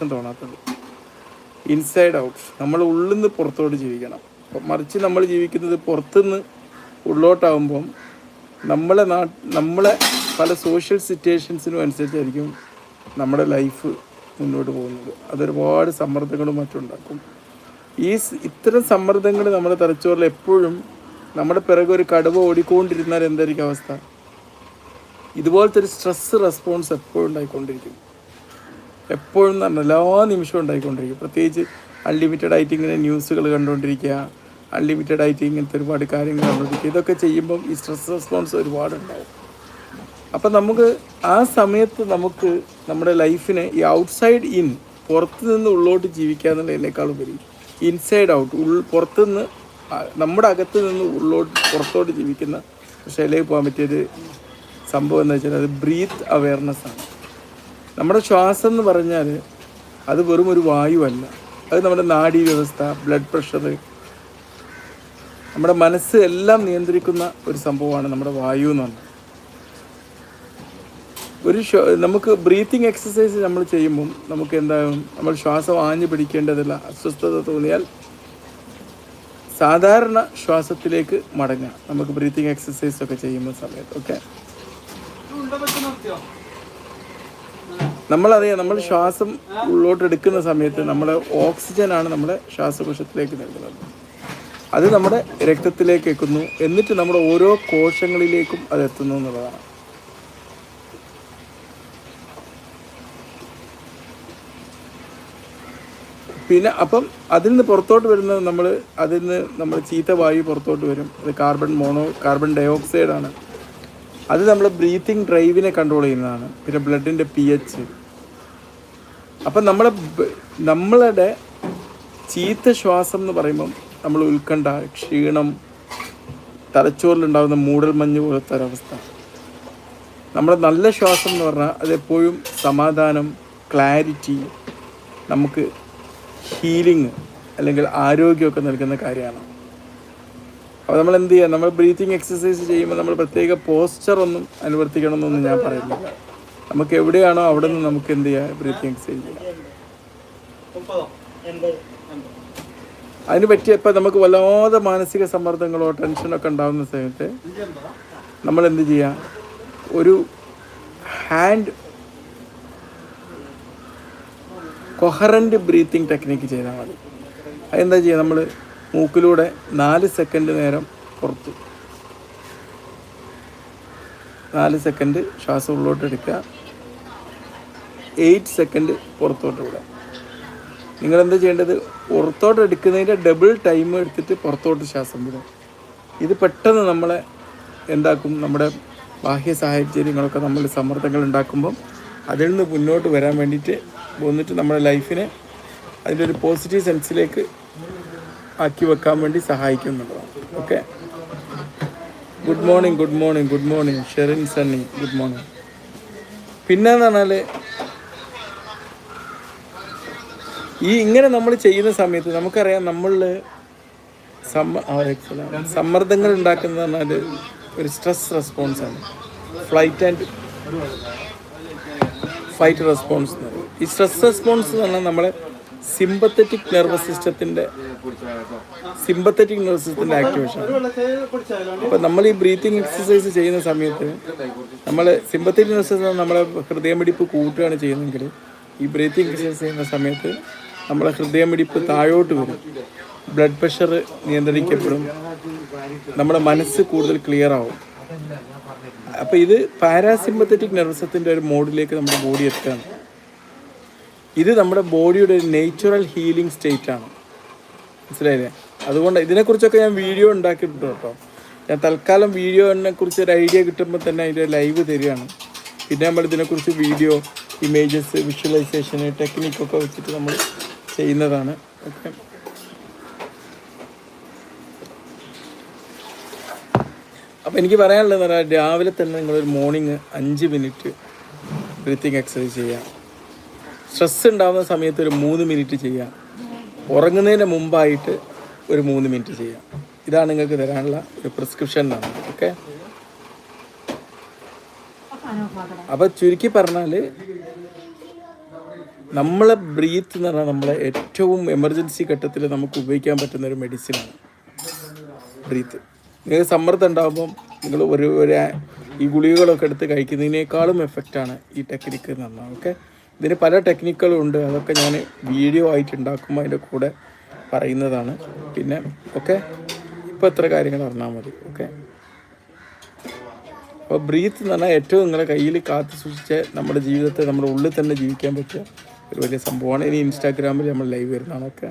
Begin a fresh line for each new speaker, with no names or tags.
സന്തോഷം തോന്നാത്തത്. Inside out നമ്മൾ ഉള്ളിൽ നിന്ന് പുറത്തോട്ട് ജീവിക്കണം. മറിച്ച് നമ്മൾ ജീവിക്കുന്നത് പുറത്തുനിന്ന് ഉള്ളോട്ടാവുമ്പം നമ്മളെ നാ നമ്മളെ പല സോഷ്യൽ സിറ്റുവേഷൻസിനും അനുസരിച്ചായിരിക്കും നമ്മുടെ ലൈഫ് മുന്നോട്ട് പോകുന്നത്. അതൊരുപാട് സമ്മർദ്ദങ്ങളും മറ്റും ഉണ്ടാക്കും. ഈ ഇത്തരം സമ്മർദ്ദങ്ങൾ നമ്മുടെ തലച്ചോറിൽ എപ്പോഴും നമ്മുടെ പിറകെ ഒരു കടുവ ഓടിക്കൊണ്ടിരുന്നാൽ എന്തായിരിക്കും അവസ്ഥ? ഇതുപോലത്തെ ഒരു സ്ട്രെസ് റെസ്പോൺസ് എപ്പോഴും ഉണ്ടായിക്കൊണ്ടിരിക്കും. എപ്പോഴും എന്ന് പറഞ്ഞാൽ എല്ലാ നിമിഷവും ഉണ്ടായിക്കൊണ്ടിരിക്കും. പ്രത്യേകിച്ച് അൺലിമിറ്റഡ് ആയിട്ട് ഇങ്ങനെ ന്യൂസുകൾ കണ്ടുകൊണ്ടിരിക്കുക അൺലിമിറ്റഡ് ആയിട്ട് ഇങ്ങനത്തെ ഒരുപാട് കാര്യങ്ങൾ കണ്ടുകൊണ്ടിരിക്കുക. ഇതൊക്കെ ചെയ്യുമ്പം ഈ സ്ട്രെസ് റെസ്പോൺസ് ഒരുപാട് ഉണ്ടാവും അപ്പം നമുക്ക് ആ സമയത്ത് നമുക്ക് നമ്മുടെ ലൈഫിനെ ഈ ഔട്ട്സൈഡ് ഇൻ പുറത്ത് നിന്ന് ഉള്ളോട്ട് ജീവിക്കുക എന്നുള്ളതിനേക്കാളും ഉപരി ഇൻസൈഡ് ഔട്ട് ഉൾ പുറത്തുനിന്ന് നമ്മുടെ അകത്ത് നിന്ന് ഉള്ളോട്ട് പുറത്തോട്ട് ജീവിക്കുന്ന ശൈലിയിൽ പോകാൻ പറ്റിയൊരു സംഭവം എന്ന് വെച്ചാൽ അത് ബ്രീത്ത് അവയർനെസ് ആണ്. നമ്മുടെ ശ്വാസം എന്ന് പറഞ്ഞാൽ അത് വെറും ഒരു വായുവല്ല. അത് നമ്മുടെ നാഡീ വ്യവസ്ഥ ബ്ലഡ് പ്രഷർ നമ്മുടെ മനസ്സ് എല്ലാം നിയന്ത്രിക്കുന്ന ഒരു സംഭവമാണ് നമ്മുടെ വായു എന്ന് പറഞ്ഞത് ഒരു നമുക്ക് ബ്രീത്തിങ് എക്സസൈസ് നമ്മൾ ചെയ്യുമ്പം നമുക്ക് എന്താകും നമ്മൾ ശ്വാസം ആഞ്ഞു പിടിക്കേണ്ടതില്ല അസ്വസ്ഥത തോന്നിയാൽ സാധാരണ ശ്വാസത്തിലേക്ക് മടങ്ങാം നമുക്ക് ബ്രീത്തിങ് എക്സസൈസ് ഒക്കെ ചെയ്യുന്ന സമയത്ത് ഓക്കെ നമ്മളറിയാം നമ്മൾ ശ്വാസം ഉള്ളോട്ട് എടുക്കുന്ന സമയത്ത് നമ്മളെ ഓക്സിജനാണ് നമ്മുടെ ശ്വാസകോശത്തിലേക്ക് നൽകുന്നത്. അത് നമ്മുടെ രക്തത്തിലേക്ക് എത്തുന്നു എന്നിട്ട് നമ്മുടെ ഓരോ കോശങ്ങളിലേക്കും അത് എത്തുന്നു എന്നുള്ളതാണ്. പിന്നെ അപ്പം അതിൽ നിന്ന് പുറത്തോട്ട് വരുന്നത് നമ്മൾ അതിൽ നിന്ന് നമ്മൾ ചീത്ത വായു പുറത്തോട്ട് വരും. അത് carbon mono carbon dioxide ആണ് അത് നമ്മൾ ബ്രീത്തിങ് ഡ്രൈവിനെ കൺട്രോൾ ചെയ്യുന്നതാണ്. പിന്നെ ബ്ലഡിന്റെ പി എച്ച് അപ്പം നമ്മൾ നമ്മളുടെ ചീത്ത ശ്വാസം എന്ന് പറയുമ്പം നമ്മൾ ഉത്കണ്ഠ ക്ഷീണം തലച്ചോറിലുണ്ടാകുന്ന മൂടൽ മഞ്ഞ് പോലത്തെ ഒരവസ്ഥ. നമ്മുടെ നല്ല ശ്വാസം എന്ന് പറഞ്ഞാൽ അതെപ്പോഴും സമാധാനം ക്ലാരിറ്റി നമുക്ക് ഹീലിംഗ് അല്ലെങ്കിൽ ആരോഗ്യമൊക്കെ നൽകുന്ന കാര്യമാണ്. അപ്പോൾ നമ്മൾ എന്ത് ചെയ്യുക നമ്മൾ ബ്രീത്തിങ് എക്സസൈസ് ചെയ്യുമ്പോൾ നമ്മൾ പ്രത്യേക പോസ്ചർ അനുവർത്തിക്കണമെന്നൊന്നും അനുവർത്തിക്കണം ഞാൻ പറയുന്നില്ല. നമുക്ക് എവിടെയാണോ അവിടെ നിന്ന് നമുക്ക് എന്ത് ചെയ്യാം ബ്രീത്തിങ് എക്സസൈസ് ചെയ്യാം. അതിന് പറ്റിയ ഇപ്പം നമുക്ക് വല്ലാതെ മാനസിക സമ്മർദ്ദങ്ങളോ ടെൻഷനോ ഒക്കെ ഉണ്ടാകുന്ന സമയത്ത് നമ്മൾ എന്ത് ചെയ്യാം? ഒരു ഹാൻഡ് കൊഹറന്റ് ബ്രീത്തിങ് ടെക്നിക്ക് ചെയ്താൽ മതി. അതെന്താ ചെയ്യുക നമ്മൾ മൂക്കിലൂടെ നാല് സെക്കൻഡ് നേരം പുറത്തു. നാല് സെക്കൻഡ് ശ്വാസം ഉള്ളോട്ട് എടുക്കുക. എയ്റ്റ് സെക്കൻഡ് പുറത്തോട്ട് വിടുക നിങ്ങൾ എന്താ ചെയ്യേണ്ടത്? പുറത്തോട്ട് എടുക്കുന്നതിന്റെ ഡബിൾ ടൈം എടുത്തിട്ട് പുറത്തോട്ട് ശ്വാസം വിടും. ഇത് പെട്ടെന്ന് നമ്മളെ എന്താക്കും? നമ്മുടെ ബാഹ്യ സാഹചര്യങ്ങളൊക്കെ നമ്മൾ സമ്മർദ്ദങ്ങൾ ഉണ്ടാക്കുമ്പം അതിൽ നിന്ന് മുന്നോട്ട് വരാൻ വേണ്ടിയിട്ട് വന്നിട്ട് നമ്മുടെ ലൈഫിനെ അതിന്റെ ഒരു പോസിറ്റീവ് സെൻസിലേക്ക് ആക്കി വെക്കാൻ വേണ്ടി സഹായിക്കുന്നുള്ളതാണ് okay good morning good morning good morning Sherin Sunny good morning പിന്നെ എന്ന് പറഞ്ഞാൽ ഈ ഇങ്ങനെ നമ്മൾ ചെയ്യുന്ന സമയത്ത് നമുക്കറിയാം നമ്മളിൽ സമ്മ സമ്മർദ്ദങ്ങൾ ഉണ്ടാക്കുന്നത് പറഞ്ഞാൽ ഒരു സ്ട്രെസ് ആണ്. ഫ്ലൈറ്റ് ആൻഡ് ഫൈറ്റ് റെസ്പോൺസ് ഈ സ്ട്രെസ് റെസ്പോൺസ് എന്ന് പറഞ്ഞാൽ നമ്മളെ സിമ്പത്തറ്റിക് നെർവസ് സിസ്റ്റത്തിന്റെ സിമ്പത്തറ്റിക് നെർവസ് സിസ്റ്റത്തിന്റെ ആക്ടിവേഷൻ അപ്പോൾ നമ്മൾ ഈ ബ്രീത്തിങ് എക്സസൈസ് ചെയ്യുന്ന സമയത്ത് നമ്മൾ സിമ്പത്തറ്റിക് നെർവസ് സിസ്റ്റം നമ്മളെ ഹൃദയമിടിപ്പ് കൂട്ടുകയാണ് ചെയ്യുന്നതെങ്കിൽ ഈ ബ്രീത്തിങ് എക്സസൈസ് ചെയ്യുന്ന സമയത്ത് നമ്മളെ ഹൃദയമിടിപ്പ് താഴോട്ട് വരും. ബ്ലഡ് പ്രഷർ നിയന്ത്രിക്കപ്പെടും. നമ്മുടെ മനസ്സ് കൂടുതൽ ക്ലിയർ ആവും. അപ്പോൾ ഇത് പാരാസിമ്പത്തറ്റിക് നെർവസത്തിന്റെ ഒരു മോഡിലേക്ക് നമ്മുടെ ബോഡി എത്തുകയാണ്. ഇത് നമ്മുടെ ബോഡിയുടെ ഒരു നേച്ചുറൽ ഹീലിംഗ് സ്റ്റേറ്റ് ആണ്. മനസ്സിലായില്ലേ? അതുകൊണ്ട് ഇതിനെക്കുറിച്ചൊക്കെ ഞാൻ വീഡിയോ ഉണ്ടാക്കിയിട്ടുണ്ട് കേട്ടോ. ഞാൻ തൽക്കാലം വീഡിയോനെ കുറിച്ച് ഒരു ഐഡിയ കിട്ടുമ്പോൾ തന്നെ അതിന്റെ ലൈവ് തരികയാണ്. പിന്നെ നമ്മൾ ഇതിനെക്കുറിച്ച് വീഡിയോ ഇമേജസ് വിഷ്വലൈസേഷൻ ടെക്നിക്കൊക്കെ വെച്ചിട്ട് നമ്മൾ ചെയ്യുന്നതാണ്. ഓക്കെ. അപ്പോൾ എനിക്ക് പറയാനുള്ളത് പറഞ്ഞാൽ രാവിലെ തന്നെ നിങ്ങളൊരു മോർണിംഗ് അഞ്ച് മിനിറ്റ് ബ്രീത്തിങ് എക്സസൈസ് ചെയ്യാം സ്ട്രെസ് ഉണ്ടാകുന്ന സമയത്ത് ഒരു മൂന്ന് മിനിറ്റ് ചെയ്യാം ഉറങ്ങുന്നതിന് മുമ്പായിട്ട് ഒരു മൂന്ന് മിനിറ്റ് ചെയ്യാം ഇതാണ് നിങ്ങൾക്ക് തരാനുള്ള ഒരു പ്രിസ്ക്രിപ്ഷൻ എന്നാണ്. ഓക്കെ? അപ്പോൾ ചുരുക്കി പറഞ്ഞാൽ നമ്മളെ ബ്രീത്ത് എന്ന് പറഞ്ഞാൽ നമ്മളെ ഏറ്റവും എമർജൻസി ഘട്ടത്തിൽ നമുക്ക് ഉപയോഗിക്കാൻ പറ്റുന്ന ഒരു മെഡിസിനാണ് ബ്രീത്ത് നിങ്ങൾക്ക് സമ്മർദ്ദം ഉണ്ടാകുമ്പം നിങ്ങൾ ഒരു ഒരു ഈ ഗുളികകളൊക്കെ എടുത്ത് കഴിക്കുന്നതിനേക്കാളും എഫക്റ്റാണ് ഈ ടെക്നിക്ക് എന്ന് പറഞ്ഞാൽ ഓക്കെ ഇതിന് പല ടെക്നിക്കുകളും ഉണ്ട് അതൊക്കെ ഞാൻ വീഡിയോ ആയിട്ട് ഉണ്ടാക്കുമ്പോൾ അതിന്റെ കൂടെ പറയുന്നതാണ്. പിന്നെ ഓക്കെ ഇപ്പോൾ എത്ര കാര്യങ്ങൾ അറിഞ്ഞാൽ മതി ഓക്കെ അപ്പോൾ ബ്രീത്ത് എന്ന് പറഞ്ഞാൽ ഏറ്റവും നിങ്ങളുടെ കയ്യിൽ കാത്തു സൂക്ഷിച്ച് നമ്മുടെ ജീവിതത്തെ നമ്മുടെ ഉള്ളിൽ തന്നെ ജീവിക്കാൻ പറ്റിയ ഒരു വലിയ സംഭവമാണ്. ഇനി ഇൻസ്റ്റാഗ്രാമിൽ നമ്മൾ ലൈവ്
വരുന്നതാണൊക്കെ